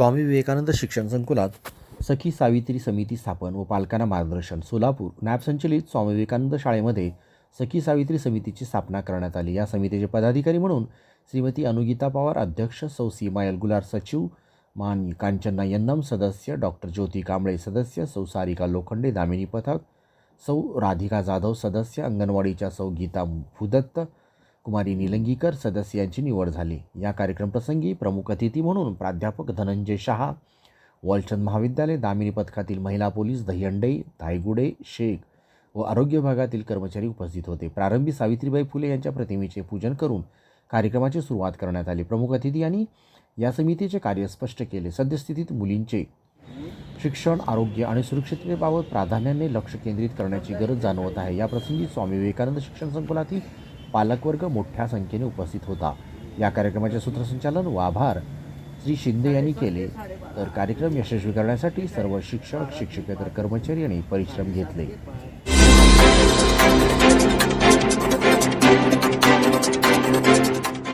स्वामी विवेकानंद शिक्षण संकुलात सखी सावित्री समिती स्थापन व पालकांना मार्गदर्शन सोलापूर नॅब संचलित स्वामी विवेकानंद शाळेमध्ये सखी सावित्री समितीची स्थापना करण्यात आली. या समितीचे पदाधिकारी म्हणून श्रीमती अनुगीता पवार अध्यक्ष सौ सीमा यलगुलार सचिव मान कांचना यन्नम सदस्य डॉक्टर ज्योती कांबळे सदस्य सौ सारिका लोखंडे दामिनी पथक सौ राधिका जाधव सदस्य अंगणवाडीच्या सौ गीता भूदत्त कुमारी निलंगीकर सदस्यांची निवड झाली. या कार्यक्रमप्रसंगी प्रमुख अतिथी म्हणून प्राध्यापक धनंजय शहा वॉलचंद महाविद्यालय दामिनी पथकातील महिला पोलीस दहिंडे धायगुडे शेख व आरोग्य विभागातील कर्मचारी उपस्थित होते. प्रारंभी सावित्रीबाई फुले यांच्या प्रतिमेचे पूजन करून कार्यक्रमाची सुरुवात करण्यात आली. प्रमुख अतिथी यांनी या समितीचे कार्य स्पष्ट केले. सद्यस्थितीत मुलींचे शिक्षण आरोग्य आणि सुरक्षिततेबाबत प्राधान्याने लक्ष केंद्रित करण्याची गरज जाणवत आहे. या प्रसंगी स्वामी विवेकानंद शिक्षण संकुलातील पालकवर्ग मोठ्या संख्येने उपस्थित होता. या कार्यक्रमाचे सूत्रसंचालन व आभार श्री शिंदे यांनी केले. तर कार्यक्रम यशस्वी करण्यासाठी सर्व शिक्षक शिक्षकेतर कर्मचारी यांनी परिश्रम घेतले.